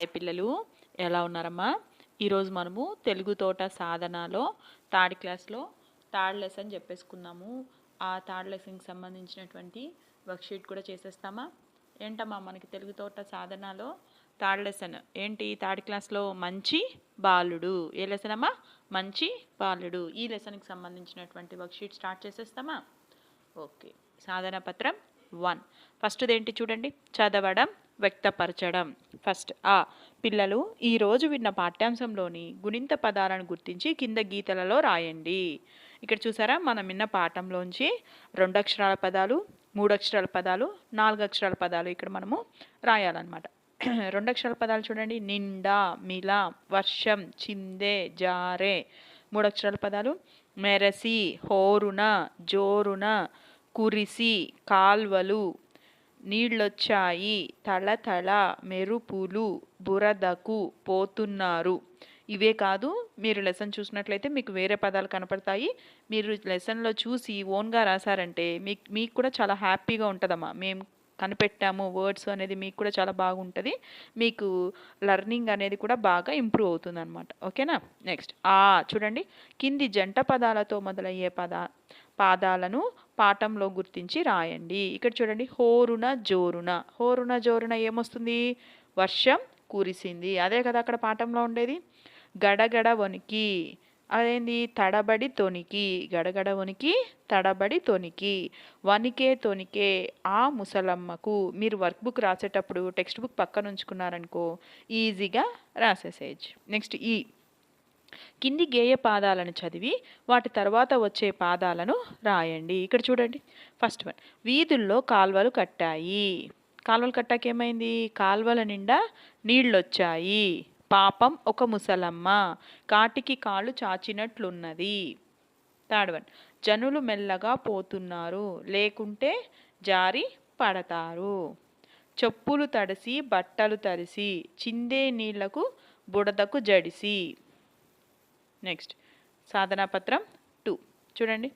Hi పిల్లలు ఎలా ఉన్నారమ్మా? ఈరోజు మనము తెలుగు తోట సాధనలో థర్డ్ క్లాస్లో థర్డ్ లెసన్ చెప్పేసుకున్నాము. ఆ థర్డ్ లెసన్కి సంబంధించినటువంటి వర్క్షీట్ కూడా చేసేస్తామా? ఏంటమ్మా మనకి తెలుగు తోట సాధనలో థర్డ్ లెసన్? ఏంటి థర్డ్ క్లాస్లో మంచి బాలుడు? ఏ లెసన్ అమ్మా? మంచి బాలుడు. ఈ లెసన్కి సంబంధించినటువంటి వర్క్షీట్ స్టార్ట్ చేసేస్తామా? ఓకే. సాధన పత్రం వన్. ఫస్ట్ది ఏంటి చూడండి. చదవడం వ్యక్తపరచడం. ఫస్ట్ ఆ పిల్లలు ఈరోజు విన్న పాఠ్యాంశంలోని గుణింత పదాలను గుర్తించి కింద గీతలలో రాయండి. ఇక్కడ చూసారా? మనం విన్న పాఠంలోంచి రెండు అక్షరాల పదాలు మూడు అక్షరాల పదాలు నాలుగు అక్షరాల పదాలు ఇక్కడ మనము రాయాలన్నమాట. రెండు అక్షరాల పదాలు చూడండి. నిండా మిల వర్షం చిందే జారే. మూడు అక్షరాల పదాలు మెరసి హోరున జోరున కురిసి కాల్వలు నీళ్ళొచ్చాయి. తళతళ మెరుపులు బురదకు పోతున్నారు. ఇవే కాదు మీరు లెసన్ చూసినట్లయితే మీకు వేరే పదాలు కనపడతాయి. మీరు లెసన్లో చూసి ఓన్గా రాశారంటే మీకు మీకు కూడా చాలా హ్యాపీగా ఉంటుందమ్మా. మేము కనిపెట్టాము వర్డ్స్ అనేది మీకు కూడా చాలా బాగుంటుంది. మీకు లర్నింగ్ అనేది కూడా బాగా ఇంప్రూవ్ అవుతుంది అనమాట ఓకేనా? నెక్స్ట్ ఆ చూడండి. కింది జంట పదాలతో మొదలయ్యే పద పాదాలను పాఠంలో గుర్తించి రాయండి. ఇక్కడ చూడండి హోరున జోరున హోరున జోరున ఏమొస్తుంది? వర్షం కురిసింది. అదే కదా అక్కడ పాఠంలో ఉండేది? గడగడ వణికి. అదేంది? తడబడి తొనికి గడగడ వణికి తడబడి తొనికి వణికే తొనికే ఆ ముసలమ్మకు. మీరు వర్క్ బుక్ రాసేటప్పుడు టెక్స్ట్ బుక్ పక్కన ఉంచుకున్నారనుకో ఈజీగా రాసేసేయచ్చు. నెక్స్ట్ ఈ e. కింది గేయ పాదాలను చదివి వాటి తర్వాత వచ్చే పాదాలను రాయండి. ఇక్కడ చూడండి. ఫస్ట్ వన్ వీధుల్లో కాల్వలు కట్టాయి. కాల్వలు కట్టాక ఏమైంది? కాల్వల నిండా నీళ్ళొచ్చాయి. పాపం ఒక ముసలమ్మ. కాటికి కాళ్ళు చాచినట్లున్నది. థర్డ్ వన్ జనులు మెల్లగా పోతున్నారు. లేకుంటే జారి పడతారు. చెప్పులు తడిసి బట్టలు తడిసి చిందే నీళ్ళకు బుడదకు జడిసి. నెక్స్ట్ సాధనాపత్రం టూ చూడండి.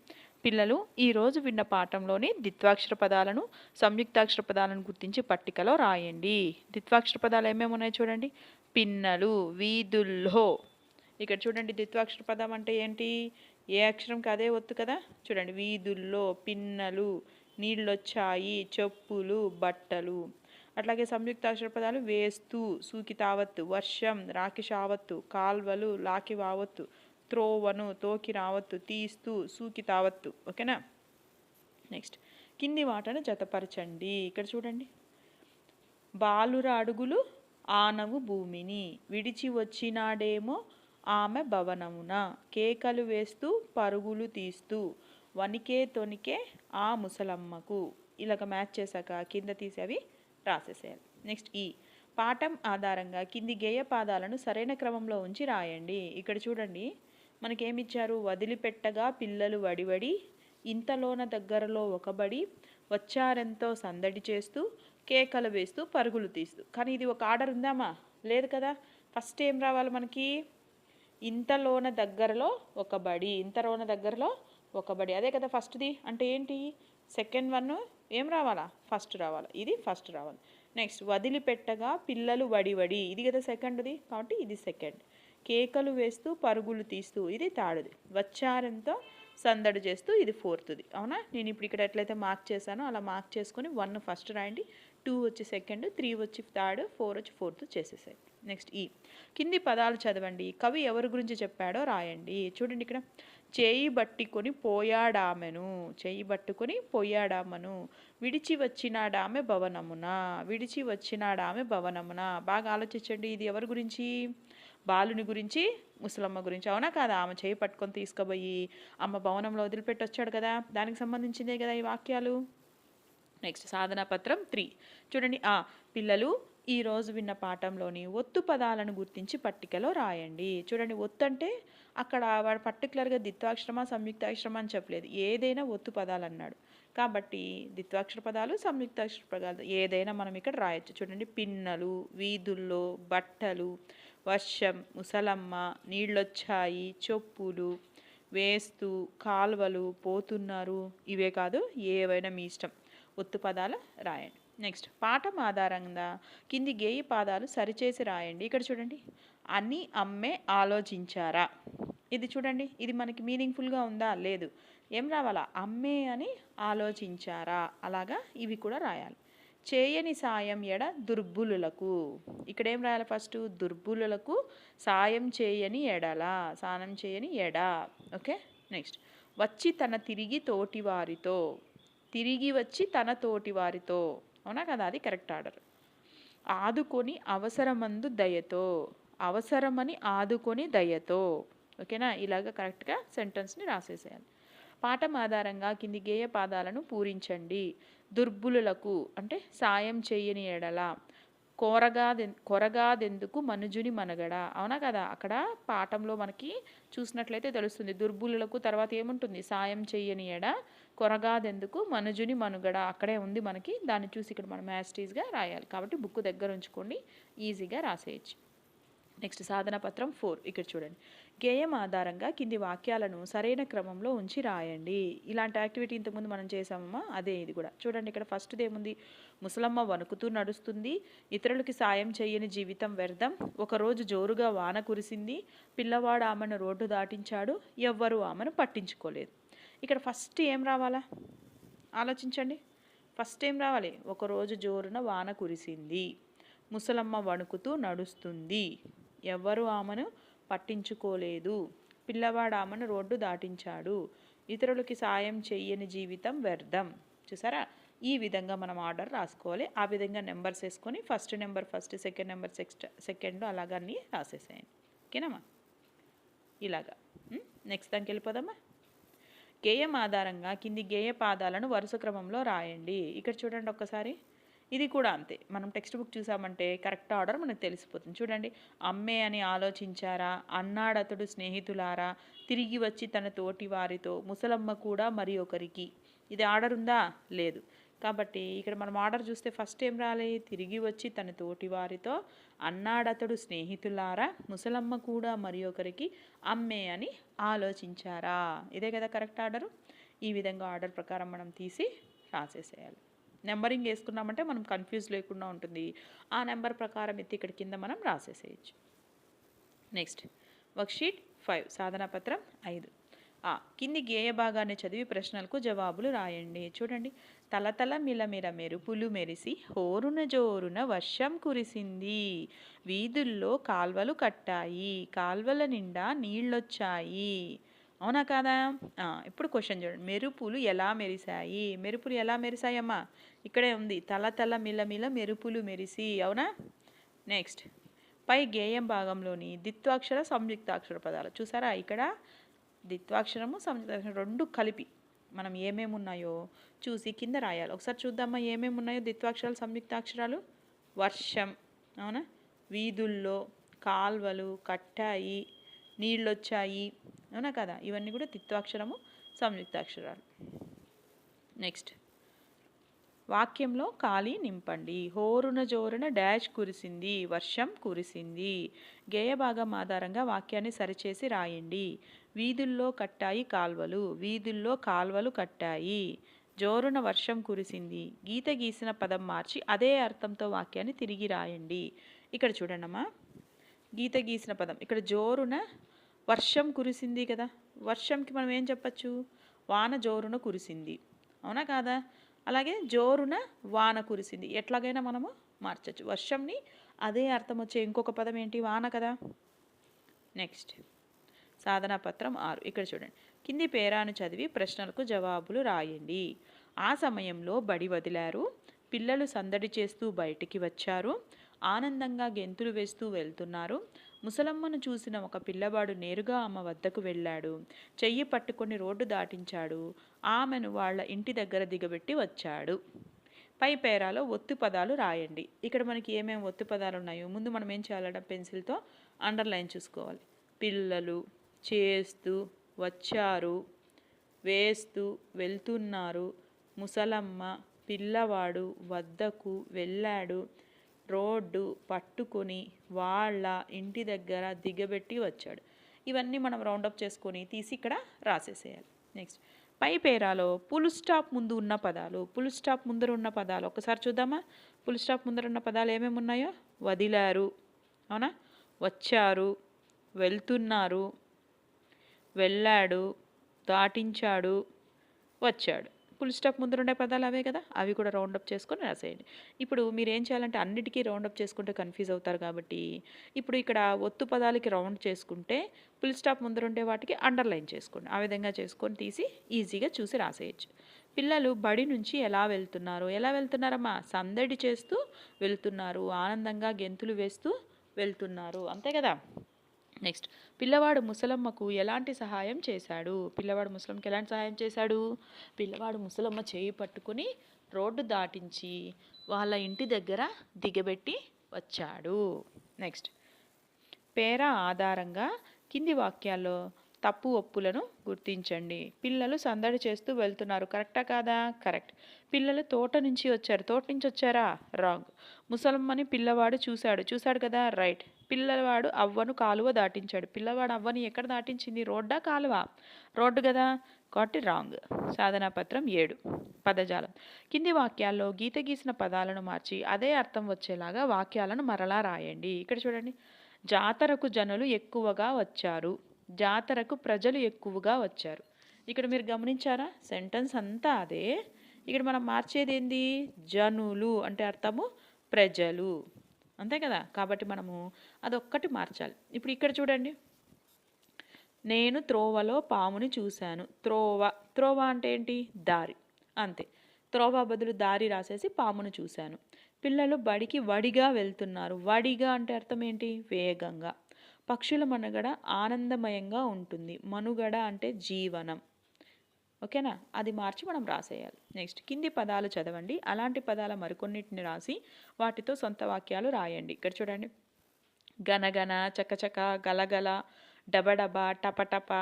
పిల్లలు ఈరోజు విన్న పాఠంలోని ద్విత్వాక్షర పదాలను సంయుక్తాక్షర పదాలను గుర్తించి పట్టికలో రాయండి. ద్విత్వాక్షర పదాలు ఏమేమి ఉన్నాయి చూడండి? పిన్నలు వీధుల్లో. ఇక్కడ చూడండి ద్విత్వాక్షర పదం అంటే ఏంటి? ఏ అక్షరంకి అదే ఒత్తు కదా? చూడండి. వీధుల్లో పిన్నలు నీళ్ళొచ్చాయి చెప్పులు బట్టలు. అట్లాగే సంయుక్తాక్షర పదాలు వేస్తూ సూకి తావత్తు వర్షం రాకి షావత్తు కాల్వలు లాకి వావత్తు త్రోవను తోకి రావత్తు తీస్తూ సూకి తావత్తు. ఓకేనా? నెక్స్ట్ కింది వాటను జతపరచండి. ఇక్కడ చూడండి. బాలుర అడుగులు ఆనవు భూమిని. విడిచి వచ్చినాడేమో ఆమె భవనమున. కేకలు వేస్తూ పరుగులు తీస్తూ వనికే తొనికే ఆ ముసలమ్మకు. ఇలాగ మ్యాచ్ చేశాక కింద తీసేవి రాసేసేయాలి. నెక్స్ట్ ఈ e. పాఠం ఆధారంగా కింది గేయ పాదాలను సరైన క్రమంలో ఉంచి రాయండి. ఇక్కడ చూడండి. మనకేమిచ్చారు? వదిలిపెట్టగా పిల్లలు వడివడి ఇంతలోన దగ్గరలో ఒకబడి వచ్చారెంతో సందడి చేస్తూ కేకలు వేస్తూ పరుగులు తీస్తూ. కానీ ఇది ఒక ఆర్డర్ ఉందామా లేదు కదా? ఫస్ట్ ఏం రావాలి మనకి? ఇంతలోన దగ్గరలో ఒక బడి ఇంతలోన దగ్గరలో ఒక బడి అదే కదా ఫస్ట్ది. అంటే ఏంటి? సెకండ్ వన్ ఏం రావాలా? ఫస్ట్ రావాలి. ఇది ఫస్ట్ రావాలి. నెక్స్ట్ వదిలిపెట్టగా పిల్లలు వడివడి. ఇది కదా సెకండ్ది. కాబట్టి ఇది సెకండ్. కేకలు వేస్తూ పరుగులు తీస్తూ ఇది థర్డ్ది వచ్చారంతో సందడి చేస్తూ ఇది ఫోర్త్ది. అవునా? నేను ఇప్పుడు ఇక్కడ ఎట్లయితే మార్క్ చేశానో అలా మార్క్ చేసుకొని వన్ ఫస్ట్ రాయండి. టూ వచ్చి సెకండ్ త్రీ వచ్చి థర్డ్ ఫోర్ వచ్చి ఫోర్త్ చేసేసాయి. నెక్స్ట్ ఈ. కింది పదాలు చదవండి. కవి ఎవరి గురించి చెప్పాడో రాయండి. చూడండి ఇక్కడ. చేయి బట్టుకొని పోయాడామెను. చేయి పట్టుకొని పోయాడామను. విడిచి వచ్చినాడామె భవనమున. విడిచి వచ్చినాడామె భవనమున. బాగా ఆలోచించండి. ఇది ఎవరి గురించి? బాలుని గురించి ముసలమ్మ గురించి. అవునా కాదా? ఆమె చేయి పట్టుకొని తీసుకుపోయి అమ్మ భవనంలో వదిలిపెట్టి వచ్చాడు కదా. దానికి సంబంధించిందే కదా ఈ వాక్యాలు. నెక్స్ట్ సాధనా పత్రం త్రీ. చూడండి. ఆ పిల్లలు ఈరోజు విన్న పాఠంలోని ఒత్తు పదాలను గుర్తించి పట్టికలో రాయండి. చూడండి. ఒత్తు అంటే అక్కడ వాడు పర్టికులర్గా దిత్వాక్షరమా సంయుక్తాక్షరమా అని చెప్పలేదు. ఏదైనా ఒత్తు పదాలు అన్నాడు కాబట్టి దిత్వాక్షర పదాలు సంయుక్తాక్షర పదాలు ఏదైనా మనం ఇక్కడ రాయొచ్చు. చూడండి. పిన్నలు వీధుల్లో బట్టలు వర్షం ముసలమ్మ నీళ్ళొచ్చాయి చెప్పులు వేస్తూ కాలువలు పోతున్నారు. ఇవే కాదు ఏవైనా మీ ఇష్టం. ఒత్తు పదాలు రాయండి. నెక్స్ట్ పాఠం ఆధారంగా కింది గేయ పాదాలు సరిచేసి రాయండి. ఇక్కడ చూడండి. అని అమ్మే ఆలోచించారా? ఇది చూడండి. ఇది మనకి మీనింగ్ఫుల్గా ఉందా? లేదు. ఏం రావాలా? అమ్మే అని ఆలోచించారా? అలాగా ఇవి కూడా రాయాలి. చేయని సాయం ఎడ దుర్బులులకు. ఇక్కడ ఏం రాయాలి ఫస్ట్? దుర్బులులకు సాయం చేయని ఎడల సానం చేయని ఎడ. ఓకే? నెక్స్ట్. వచ్చి తన తిరిగి తోటి వారితో. తిరిగి వచ్చి తన తోటి వారితో. అవునా కదా? అది కరెక్ట్ ఆర్డర్. ఆదుకొని అవసరమందు దయతో. అవసరమని ఆదుకొని దయతో. ఓకేనా? ఇలాగ కరెక్ట్గా సెంటెన్స్ని రాసేసేయాలి. పాఠం ఆధారంగా కింది గేయ పాదాలను పూరించండి. దుర్బులులకు అంటే సాయం చేయని ఎడల కోరగాదె కొరగాదెందుకు మనుజుని మనగడ. అవునా కదా? అక్కడ పాఠంలో మనకి చూసినట్లయితే తెలుస్తుంది. దుర్బులులకు తర్వాత ఏముంటుంది? సాయం చెయ్యని ఎడ కొరగాదెందుకు మనుజుని మనుగడ. అక్కడే ఉంది మనకి. దాన్ని చూసి ఇక్కడ మనం యాస్టీస్గా రాయాలి. కాబట్టి బుక్ దగ్గర ఉంచుకోండి. ఈజీగా రాసేయచ్చు. నెక్స్ట్ సాధన పత్రం ఫోర్. ఇక్కడ చూడండి. గేయం ఆధారంగా కింది వాక్యాలను సరైన క్రమంలో ఉంచి రాయండి. ఇలాంటి యాక్టివిటీ ఇంతకుముందు మనం చేసామమ్మా అదే ఇది కూడా. చూడండి ఇక్కడ ఫస్ట్ది ఏముంది? ముసలమ్మ వణుకుతూ నడుస్తుంది. ఇతరులకి సాయం చేయని జీవితం వ్యర్థం. ఒకరోజు జోరుగా వాన కురిసింది. పిల్లవాడు ఆమెను రోడ్డు దాటించాడు. ఎవ్వరూ ఆమెను పట్టించుకోలేదు. ఇక్కడ ఫస్ట్ ఏం రావాలా? ఆలోచించండి. ఫస్ట్ ఏం రావాలి? ఒకరోజు జోరున వాన కురిసింది. ముసలమ్మ వణుకుతూ నడుస్తుంది. ఎవ్వరూ ఆమెను పట్టించుకోలేదు. పిల్లవాడు ఆమెను రోడ్డు దాటించాడు. ఇతరులకి సాయం చెయ్యని జీవితం వ్యర్థం. చూసారా? ఈ విధంగా మనం ఆర్డర్ రాసుకోవాలి. ఆ విధంగా నెంబర్స్ వేసుకొని first number first second number సెక్స్ట్ second అలాగా అన్నీ రాసేసేయండి. ఓకేనమ్మా? ఇలాగా. నెక్స్ట్ దానికి వెళ్ళిపోదామా? గేయం ఆధారంగా కింది గేయ పాదాలను వరుస క్రమంలో రాయండి. ఇక్కడ చూడండి ఒక్కసారి. ఇది కూడా అంతే. మనం టెక్స్ట్ బుక్ చూసామంటే కరెక్ట్ ఆర్డర్ మనకు తెలిసిపోతుంది. చూడండి అమ్మే అని ఆలోచించారా? అన్నాడతడు స్నేహితులారా? తిరిగి వచ్చి తన తోటి వారితో ముసలమ్మ కూడా మరి ఒకరికి. ఇది ఆర్డర్ ఉందా? లేదు. కాబట్టి ఇక్కడ మనం ఆర్డర్ చూస్తే ఫస్ట్ ఏం రాలే? తిరిగి వచ్చి తన తోటి వారితో అన్నాడతడు స్నేహితులారా? ముసలమ్మ కూడా మరి ఒకరికి అమ్మే అని ఆలోచించారా? ఇదే కదా కరెక్ట్ ఆర్డరు? ఈ విధంగా ఆర్డర్ ప్రకారం మనం తీసి రాసేసేయాలి. నెంబరింగ్ వేసుకున్నామంటే మనం కన్ఫ్యూజ్ లేకుండా ఉంటుంది. ఆ నెంబర్ ప్రకారం ఎత్తి ఇక్కడ కింద మనం రాసేసేయచ్చు. నెక్స్ట్ వర్క్షీట్ ఫైవ్ సాధనాపత్రం ఐదు. ఆ కింది గేయ భాగాన్ని చదివి ప్రశ్నలకు జవాబులు రాయండి. చూడండి. తలతల మిలమిల మెరుపులు మెరిసి హోరున జోరున వర్షం కురిసింది. వీధుల్లో కాల్వలు కట్టాయి. కాల్వల నిండా నీళ్ళొచ్చాయి. అవునా కాదా? ఇప్పుడు క్వశ్చన్ చూడండి. మెరుపులు ఎలా మెరిశాయి? మెరుపులు ఎలా మెరిశాయమ్మా? ఇక్కడే ఉంది. తల తల మిలమిల మెరుపులు మెరిసి అవునా? నెక్స్ట్ పై గేయం భాగంలోని దిత్వాక్షర సంయుక్తాక్షర పదాలు. చూసారా ఇక్కడ? దిత్వాక్షరము సంయుక్తాక్షరం రెండు కలిపి మనం ఏమేమి ఉన్నాయో చూసి కింద రాయాలి. ఒకసారి చూద్దామా ఏమేమి ఉన్నాయో దిత్వాక్షరాలు సంయుక్తాక్షరాలు? వర్షం అవునా? వీధుల్లో కాల్వలు కట్టాయి నీళ్ళొచ్చాయి అవునా కదా? ఇవన్నీ కూడా దిత్వాక్షరము సంయుక్తాక్షరాలు. నెక్స్ట్ వాక్యంలో ఖాళీ నింపండి. హోరున జోరున డాష్ కురిసింది వర్షం కురిసింది. గేయభాగం ఆధారంగా వాక్యాన్ని సరిచేసి రాయండి. వీధుల్లో కట్టాయి కాల్వలు వీధుల్లో కాల్వలు కట్టాయి. జోరున వర్షం కురిసింది గీత గీసిన పదం మార్చి అదే అర్థంతో వాక్యాన్ని తిరిగి రాయండి. ఇక్కడ చూడండమ్మా. గీత గీసిన పదం ఇక్కడ జోరున వర్షం కురిసింది కదా. వర్షంకి మనం ఏం చెప్పచ్చు? వాన జోరున కురిసింది. అవునా కాదా? అలాగే జోరున వాన కురిసింది. ఎట్లాగైనా మనము మార్చచ్చు. వర్షంని అదే అర్థం వచ్చే ఇంకొక పదం ఏంటి? వాన కదా? నెక్స్ట్. సాధనా పత్రం ఆరు. ఇక్కడ చూడండి. కింది పేరాను చదివి ప్రశ్నలకు జవాబులు రాయండి. ఆ సమయంలో బడి వదిలారు. పిల్లలు సందడి చేస్తూ బయటికి వచ్చారు. ఆనందంగా గెంతులు వేస్తూ వెళ్తున్నారు. ముసలమ్మను చూసిన ఒక పిల్లవాడు నేరుగా ఆమె వద్దకు వెళ్ళాడు. చెయ్యి పట్టుకొని రోడ్డు దాటించాడు. ఆమెను వాళ్ళ ఇంటి దగ్గర దిగబెట్టి వచ్చాడు. పై పేరాలో ఒత్తు పదాలు రాయండి. ఇక్కడ మనకి ఏమేమి ఒత్తు పదాలు ఉన్నాయో ముందు మనం ఏం చేయాలంటే? పెన్సిల్తో అండర్లైన్ చూసుకోవాలి. పిల్లలు చేస్తూ వచ్చారు వేస్తూ వెళ్తున్నారు. ముసలమ్మ పిల్లవాడు వద్దకు వెళ్ళాడు. రోడ్డు పట్టుకొని వాళ్ళ ఇంటి దగ్గర దిగబెట్టి వచ్చాడు. ఇవన్నీ మనం రౌండప్ చేసుకొని తీసి ఇక్కడ రాసేసేయాలి. నెక్స్ట్ పై పేరాలో పుల్ స్టాప్ ముందు ఉన్న పదాలు పుల్ స్టాప్ ముందర ఉన్న పదాలు ఒకసారి చూద్దామా? పుల్ స్టాప్ ముందర ఉన్న పదాలు ఏమేమి ఉన్నాయో? వదిలారు. అవునా? వచ్చారు. వెళ్తున్నారు. వెళ్ళాడు. దాటించాడు. వచ్చాడు. ఫుల్ స్టాప్ ముందర ఉండే పదాలు అవే కదా? అవి కూడా రౌండప్ చేసుకొని రాసేయండి. ఇప్పుడు మీరు ఏం చేయాలంటే అన్నిటికీ రౌండప్ చేసుకుంటే కన్ఫ్యూజ్ అవుతారు కాబట్టి ఇప్పుడు ఇక్కడ ఒత్తు పదాలకి రౌండ్ చేసుకుంటే ఫుల్ స్టాప్ ముందరుండే వాటికి అండర్లైన్ చేసుకోండి. ఆ విధంగా చేసుకొని తీసి ఈజీగా చూసి రాసేయచ్చు. పిల్లలు బడి నుంచి ఎలా వెళ్తున్నారు? ఎలా వెళ్తున్నారమ్మా? సందడి చేస్తూ వెళ్తున్నారు. ఆనందంగా గెంతులు వేస్తూ వెళ్తున్నారు. అంతే కదా? నెక్స్ట్ పిల్లవాడు ముసలమ్మకు ఎలాంటి సహాయం చేశాడు? పిల్లవాడు ముసలమ్మకి ఎలాంటి సహాయం చేశాడు? పిల్లవాడు ముసలమ్మ చేయి పట్టుకుని రోడ్డు దాటించి వాళ్ళ ఇంటి దగ్గర దిగబెట్టి వచ్చాడు. నెక్స్ట్. పేర ఆధారంగా కింది వాక్యాల్లో తప్పు ఒప్పులను గుర్తించండి. పిల్లలు సందడి చేస్తూ వెళ్తున్నారు. కరెక్టా కాదా? కరెక్ట్. పిల్లలు తోట నుంచి వచ్చారు. తోట నుంచి వచ్చారా? రాంగ్. ముసలమ్మని పిల్లవాడు చూశాడు. చూశాడు కదా? రైట్. పిల్లవాడు అవ్వను కాలువ దాటించాడు. పిల్లవాడు అవ్వని ఎక్కడ దాటించింది? రోడ్డా కాలువ? రోడ్డు కదా కాబట్టి రాంగ్. సాధనా పత్రం ఏడు. పదజాలం. కింది వాక్యాల్లో గీత గీసిన పదాలను మార్చి అదే అర్థం వచ్చేలాగా వాక్యాలను మరలా రాయండి. ఇక్కడ చూడండి. జాతరకు జనులు ఎక్కువగా వచ్చారు. జాతరకు ప్రజలు ఎక్కువగా వచ్చారు. ఇక్కడ మీరు గమనించారా? సెంటెన్స్ అంతా అదే. ఇక్కడ మనం మార్చేది ఏంది జనులు అంటే అర్థము ప్రజలు. అంతే కదా? కాబట్టి మనము అదొక్కటి మార్చాలి. ఇప్పుడు ఇక్కడ చూడండి. నేను త్రోవలో పాముని చూశాను. త్రోవ త్రోవ అంటే ఏంటి? దారి. అంతే. త్రోవ బదులు దారి రాసేసి పామును చూశాను. పిల్లలు బడికి వడిగా వెళ్తున్నారు. వడిగా అంటే అర్థం ఏంటి? వేగంగా. పక్షుల మనుగడ ఆనందమయంగా ఉంటుంది. మనుగడ అంటే జీవనం. ఓకేనా? అది మార్చి మనం రాసేయాలి. నెక్స్ట్ కింది పదాలు చదవండి. అలాంటి పదాల మరికొన్నిటిని రాసి వాటితో సొంత వాక్యాలు రాయండి. ఇక్కడ చూడండి. గనగన చకచక గలగల డబడబ టపటప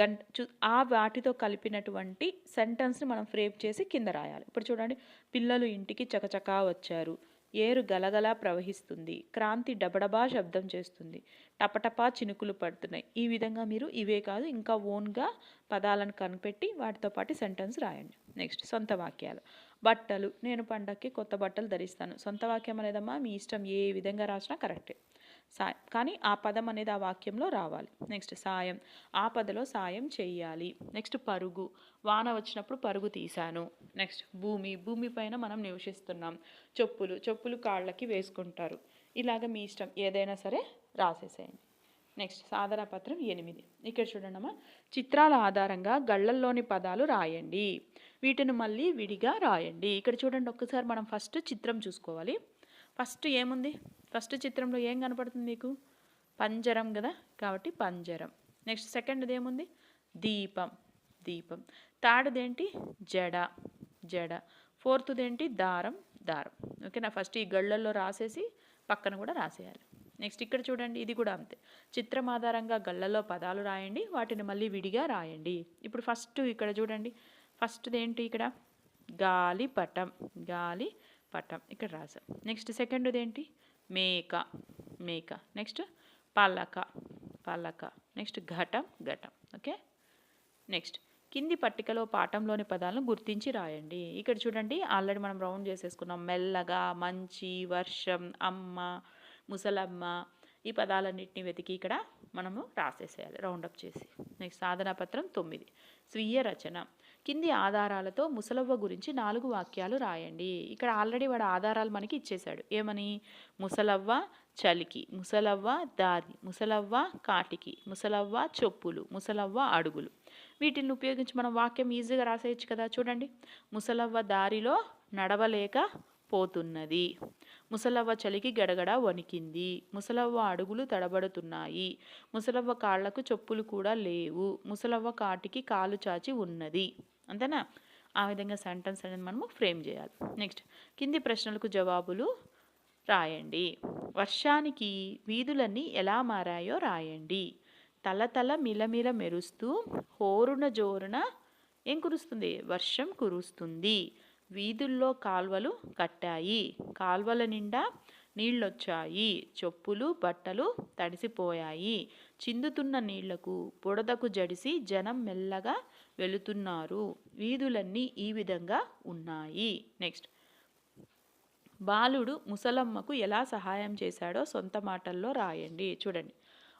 గం ఆ వాటితో కలిపినటువంటి సెంటెన్స్ని మనం ఫ్రేమ్ చేసి కింద రాయాలి. ఇప్పుడు చూడండి. పిల్లలు ఇంటికి చకచకా వచ్చారు. ఏరు గలగలా ప్రవహిస్తుంది. క్రాంతి డబడబా శబ్దం చేస్తుంది. టపటపా చినుకులు పడుతున్నాయి. ఈ విధంగా మీరు ఇవే కాదు ఇంకా ఓన్గా పదాలను కనిపెట్టి వాటితో పాటు సెంటెన్స్ రాయండి. నెక్స్ట్ సొంత వాక్యాలు. బట్టలు. నేను పండక్కి కొత్త బట్టలు ధరిస్తాను. సొంత వాక్యం అనేదమ్మా మీ ఇష్టం ఏ విధంగా రాసినా కరెక్టే. సాయం కానీ ఆ పదం అనేది ఆ వాక్యంలో రావాలి. నెక్స్ట్ సాయం ఆ సాయం చేయాలి నెక్స్ట్ పరుగు వాన వచ్చినప్పుడు పరుగు తీశాను. నెక్స్ట్ భూమి భూమి పైన మనం నివసిస్తున్నాం. చెప్పులు చెప్పులు కాళ్ళకి వేసుకుంటారు. ఇలాగ మీ ఇష్టం ఏదైనా సరే రాసేసేయండి. నెక్స్ట్ సాధన పత్రం ఎనిమిది. ఇక్కడ చూడండి చిత్రాల ఆధారంగా గళ్ళల్లోని పదాలు రాయండి. వీటిని మళ్ళీ విడిగా రాయండి. ఇక్కడ చూడండి ఒక్కసారి మనం ఫస్ట్ చిత్రం చూసుకోవాలి. ఫస్ట్ ఏముంది? ఫస్ట్ చిత్రంలో ఏం కనపడుతుంది మీకు? పంజరం కదా? కాబట్టి పంజరం. నెక్స్ట్ సెకండ్ది ఏముంది? దీపం. దీపం. థర్డ్దేంటి? జడ. జడ. ఫోర్త్ది ఏంటి దారం. దారం. ఓకేనా? ఫస్ట్ ఈ గళ్ళల్లో రాసేసి పక్కన కూడా రాసేయాలి. నెక్స్ట్ ఇక్కడ చూడండి ఇది కూడా అంతే. చిత్రం ఆధారంగా గళ్ళలో పదాలు రాయండి వాటిని మళ్ళీ విడిగా రాయండి. ఇప్పుడు ఫస్ట్ ఇక్కడ చూడండి. ఫస్ట్ది ఏంటి ఇక్కడ? గాలి పటం గాలి పటం ఇక్కడ రాసాం నెక్స్ట్ సెకండ్ది ఏంటి? మేక. మేక. నెక్స్ట్ పల్లక పల్లక నెక్స్ట్ ఘటం. ఘటం. ఓకే నెక్స్ట్ కింది పట్టికలో పాఠంలోని పదాలను గుర్తించి రాయండి. ఇక్కడ చూడండి ఆల్రెడీ మనం రౌండ్ చేసేసుకున్నాం. మెల్లగా మంచి వర్షం అమ్మ ముసలమ్మ ఈ పదాలన్నింటినీ వెతికి ఇక్కడ మనము రాసేసేయాలి. రౌండప్ చేసి. నెక్స్ట్ సాధనా పత్రం తొమ్మిది. స్వీయ రచన. కింది ఆధారాలతో ముసలవ్వ గురించి నాలుగు వాక్యాలు రాయండి. ఇక్కడ ఆల్రెడీ వాడు ఆధారాలు మనకి ఇచ్చేశాడు. ఏమని? ముసలవ్వ చలికి ముసలవ్వ దారి ముసలవ్వ కాటికి ముసలవ్వ చొప్పులు ముసలవ్వ అడుగులు. వీటిని ఉపయోగించి మనం వాక్యం ఈజీగా రాసేయచ్చు కదా. చూడండి. ముసలవ్వ దారిలో నడవలేక పోతున్నది. ముసలవ్వ చలికి గడగడ వణికింది. ముసలవ్వ అడుగులు తడబడుతున్నాయి. ముసలవ్వ కాళ్ళకు చెప్పులు కూడా లేవు. ముసలవ్వ కాటికి కాలు చాచి ఉన్నది. అంతేనా? ఆ విధంగా సెంటెన్స్ అనేది మనము ఫ్రేమ్ చేయాలి. నెక్స్ట్ కింది ప్రశ్నలకు జవాబులు రాయండి. వర్షానికి వీధులన్నీ ఎలా మారాయో రాయండి. తలతల మిలమిల మెరుస్తూ హోరున జోరున ఏం కురుస్తుంది? వర్షం కురుస్తుంది. వీధుల్లో కాల్వలు కట్టాయి. కాల్వల నిండా నీళ్ళొచ్చాయి. చెప్పులు బట్టలు తడిసిపోయాయి. చిందుతున్న నీళ్ళకు బుడదకు జడిసి జనం మెల్లగా వెళుతున్నారు. వీధులన్నీ ఈ విధంగా ఉన్నాయి. నెక్స్ట్. బాలుడు ముసలమ్మకు ఎలా సహాయం చేశాడో సొంత మాటల్లో రాయండి. చూడండి.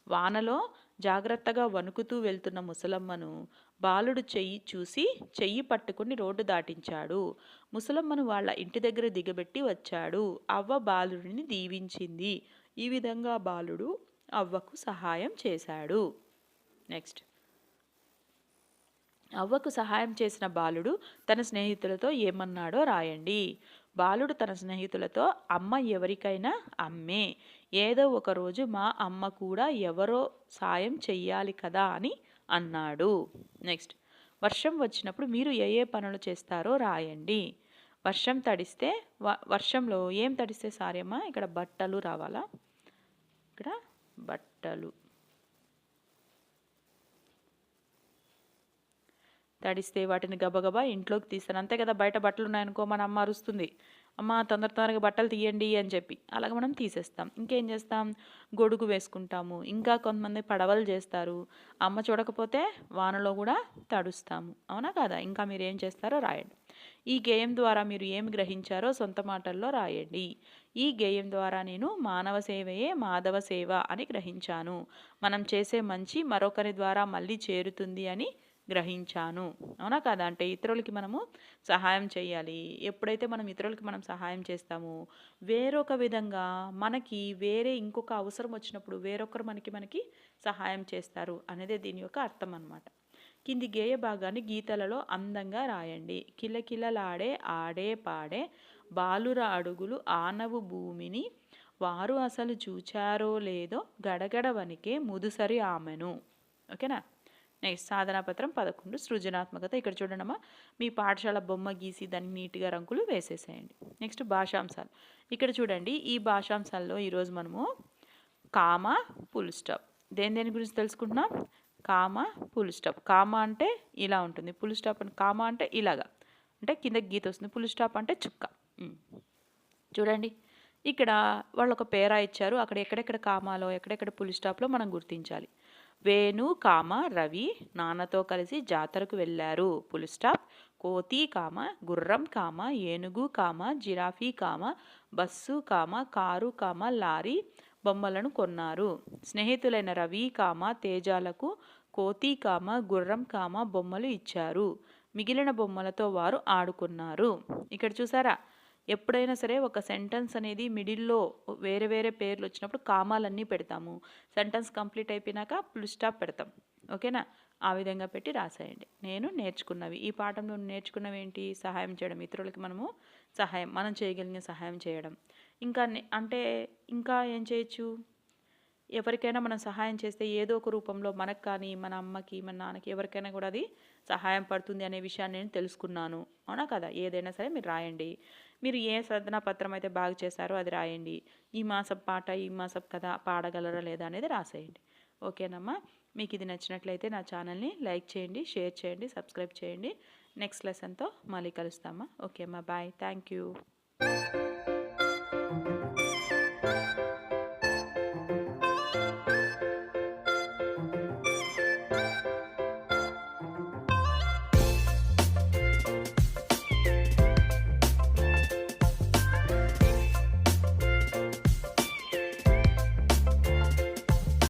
వానలో జాగ్రత్తగా వణుకుతూ వెళ్తున్న ముసలమ్మను బాలుడు చెయ్యి చూసి చెయ్యి పట్టుకుని రోడ్డు దాటించాడు. ముసలమ్మను వాళ్ళ ఇంటి దగ్గర దిగబెట్టి వచ్చాడు. అవ్వ బాలుడిని దీవించింది. ఈ విధంగా బాలుడు అవ్వకు సహాయం చేశాడు. నెక్స్ట్. అవ్వకు సహాయం చేసిన బాలుడు తన స్నేహితులతో ఏమన్నాడో రాయండి. బాలుడు తన స్నేహితులతో అమ్మ ఎవరికైనా అమ్మే. ఏదో ఒకరోజు మా అమ్మ కూడా ఎవరో సాయం చెయ్యాలి కదా అని అన్నాడు. నెక్స్ట్. వర్షం వచ్చినప్పుడు మీరు ఏ ఏ పనులు చేస్తారో రాయండి. వర్షం తడిస్తే వర్షంలో ఏం తడిస్తే సారేమ్మా? ఇక్కడ బట్టలు రావాలా? ఇక్కడ బట్టలు. తడిస్తే వాటిని గబగబా ఇంట్లోకి తీస్తాను అంతే కదా బయట బట్టలు ఉన్నాయనుకో మన అమ్మ అరుస్తుంది. అమ్మ తొందర తొందరగా బట్టలు తీయండి అని చెప్పి. అలాగ మనం తీసేస్తాం. ఇంకేం చేస్తాం? గొడుగు వేసుకుంటాము. ఇంకా కొంతమంది పడవలు చేస్తారు. అమ్మ చూడకపోతే వానలో కూడా తడుస్తాము. అవునా కదా? ఇంకా మీరు ఏం చేస్తారో రాయండి. ఈ గేయం ద్వారా మీరు ఏమి గ్రహించారో సొంత మాటల్లో రాయండి. ఈ గేయం ద్వారా నేను మానవ సేవయే మాధవ సేవ అని గ్రహించాను. మనం చేసే మంచి మరొకరి ద్వారా మళ్ళీ చేరుతుంది అని గ్రహించాను. అవునా కదా? అంటే ఇతరులకి మనము సహాయం చేయాలి. ఎప్పుడైతే మనం ఇతరులకి మనం సహాయం చేస్తామో వేరొక విధంగా మనకి వేరే ఇంకొక అవసరం వచ్చినప్పుడు వేరొకరు మనకి మనకి సహాయం చేస్తారు అనేది దీని యొక్క అర్థం అనమాట కింది గేయ భాగాన్ని గీతలలో అందంగా రాయండి. కిలకిలలాడే ఆడే పాడే బాలుర అడుగులు ఆనవు భూమిని వారు అసలు చూచారో లేదో గడగడ వనికే ముదుసరి ఆమెను. ఓకేనా? నెక్స్ట్ సాధనాపత్రం పదకొండు సృజనాత్మకత. ఇక్కడ చూడండమ్మా మీ పాఠశాల బొమ్మ గీసి దాన్ని నీట్గా రంగులు వేసేసేయండి. నెక్స్ట్ భాషాంశాలు. ఇక్కడ చూడండి ఈ భాషాంశాల్లో ఈరోజు మనము కామ ఫుల్ స్టాప్. దేని దేని గురించి తెలుసుకుంటున్నాం? కామ ఫుల్ స్టాప్. కామ అంటే ఇలా ఉంటుంది. ఫుల్ స్టాప్ అంటే కామ అంటే ఇలాగా. అంటే కింద గీత వస్తుంది. ఫుల్ స్టాప్ అంటే చుక్క. చూడండి ఇక్కడ వాళ్ళు ఒక పేరా ఇచ్చారు. అక్కడ ఎక్కడెక్కడ కామాలో ఎక్కడెక్కడ పులి స్టాప్లో మనం గుర్తించాలి. వేణు కామ రవి నాన్నతో కలిసి జాతరకు వెళ్ళారు. ఫుల్ స్టాప్ కోతి కామ గుర్రం కామ ఏనుగు comma giraffe comma bus comma car comma lorry బొమ్మలను కొన్నారు. స్నేహితులైన రవి కామ తేజాలకు కోతి కామ గుర్రం కామ బొమ్మలు ఇచ్చారు. మిగిలిన బొమ్మలతో వారు ఆడుకున్నారు. ఇక్కడ చూసారా? ఎప్పుడైనా సరే ఒక సెంటెన్స్ అనేది మిడిల్లో వేరే వేరే పేర్లు వచ్చినప్పుడు కామాలన్నీ పెడతాము. సెంటెన్స్ కంప్లీట్ అయిపోయినాక ఫుల్ స్టాప్ పెడతాం. ఓకేనా ఆ విధంగా పెట్టి రాసేయండి. నేను నేర్చుకున్నవి. ఈ పాఠంలో నేర్చుకున్నవి ఏంటి? సహాయం చేయడం. ఇతరులకి మనము సహాయం మనం చేయగలిగిన సహాయం చేయడం. ఇంకా అంటే ఇంకా ఏం చేయొచ్చు? ఎవరికైనా మనం సహాయం చేస్తే ఏదో ఒక రూపంలో మనకు కానీ మన అమ్మకి మన నాన్నకి ఎవరికైనా కూడా అది సహాయం పడుతుంది అనే విషయాన్ని నేను తెలుసుకున్నాను. అవునా కదా? ఏదైనా సరే మీరు రాయండి. మీరు ఏ సాధన పత్రం అయితే బాగా చేశారో అది రాయండి. ఈ మాసం పాట ఈ మాసం కథ పాడగలరా లేదా అనేది రాసేయండి. ఓకేనమ్మా? మీకు ఇది నచ్చినట్లయితే నా ఛానల్ని లైక్ చేయండి షేర్ చేయండి సబ్స్క్రైబ్ చేయండి. నెక్స్ట్ లెసన్తో మళ్ళీ కలుస్తామా? ఓకే అమ్మా బాయ్. Thank you.